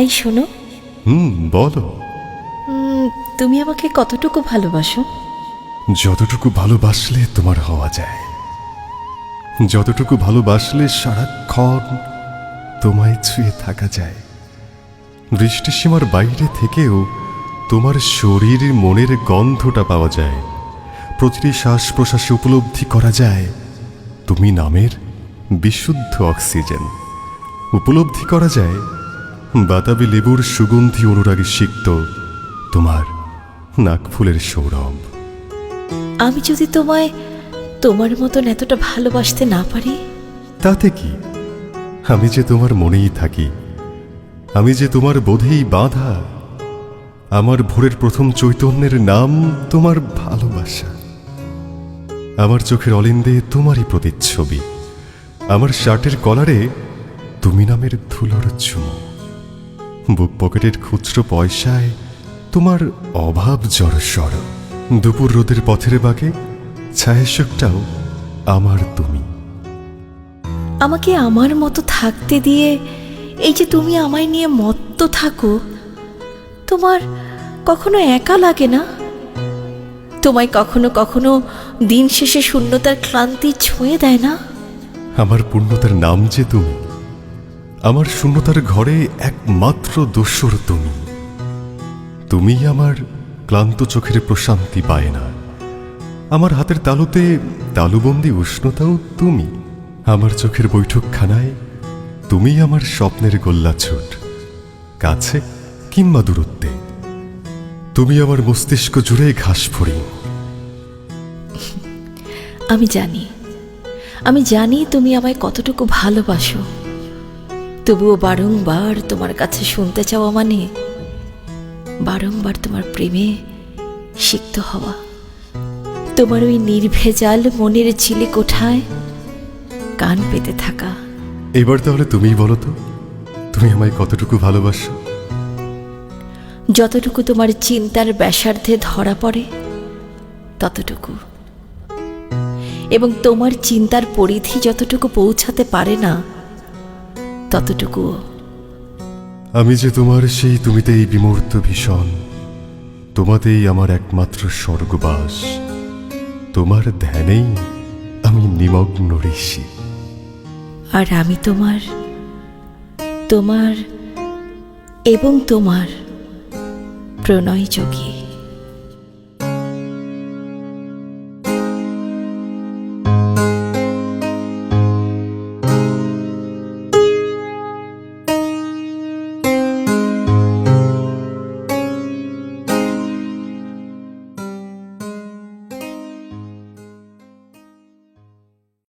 এই শোনো। হুম বলো। তুমি আমাকে কতটুকু ভালোবাসো? যতটুকু ভালোবাসলে তোমার হওয়া যায়। যতটুকু ভালোবাসলে সারাক্ষণ তোমায় ছুঁয়ে থাকা যায়। দৃষ্টিসীমার বাইরে থেকেও তোমার শরীর মনের গন্ধটা পাওয়া যায়। প্রতিটি শ্বাস প্রশ্বাসে উপলব্ধি করা যায়। তুমি নামের বিশুদ্ধ অক্সিজেন। উপলব্ধি করা যায় বাতাবি লেবুর সুগন্ধি অনুরাগে সিক্ত তোমার নাকফুলের সৌরভ। আমি যদি তোমায় তোমার মতন এতটা ভালোবাসতে না পারি? তাতে কি? আমি যে তোমার মনেই থাকি আমি যে তোমার বোধেই বাঁধা আমার ভোরের প্রথম চৈতন্যের নাম তোমার ভালোবাসা। আমার চোখের অলিন্দে তোমারই প্রতিচ্ছবি আমার শার্টের কলারে তুমি নামের ধুলোর চুমো। বুক পকেটের খুচরো পয়সায় তোমার অভাব জড়সড় দুপুর রোদের পথের বাগে ছায়াশকটাও আমার তুমি। আমাকে আমার মতো থাকতে দিয়ে এই যে তুমি আমায় নিয়ে মত্ত থাকো তোমার কখনো একা লাগে না? তোমায় কখনো কখনো দিন শেষে শূন্যতার ক্লান্তি ছুঁয়ে দেয় না? আমার পূর্ণতার নাম যে তুমি আমার শূন্যতার ঘরে একমাত্র দোসর তুমি। তুমি আমার ক্লান্ত চোখের প্রশান্তি পায় না। আমার হাতের তালুতে তালুবন্দি উষ্ণতাও তুমি। আমার চোখের বৈঠকখানায় তুমি আমার স্বপ্নের গোল্লাছুট। কাছে কিংবা দূরত্বে। তুমি আমার মস্তিষ্ক জুড়ে ঘাস ফড়ি আমি জানি। আমি জানি তুমি আমায় কতটুকু ভালোবাসো। তবুও বারংবার তোমার কাছে শুনতে চাওয়া মানে বারংবার তোমার প্রেমে সিক্ত হওয়া। তোমার ওই নির্ভেজাল মনের চিলে কোঠায় কান পেতে থাকা। এবার তাহলে তুমিই বলো তো তুমি আমায় কতটুকু ভালোবাসো? যতটুকু তোমার চিন্তার ব্যাসার্ধে ধরা পড়ে ততটুকু। এবং তোমার চিন্তার পরিধি যতটুকু পৌঁছাতে পারে না ততটুকুও আমি যে তোমার সেই তুমিতেই বিমূর্ত ভীষণ তোমাতেই আমার একমাত্র স্বর্গবাস। তোমার ধ্যানেই আমি নিমগ্ন ঋষি। আর আমি তোমার তোমার এবং তোমার প্রণয় যোগী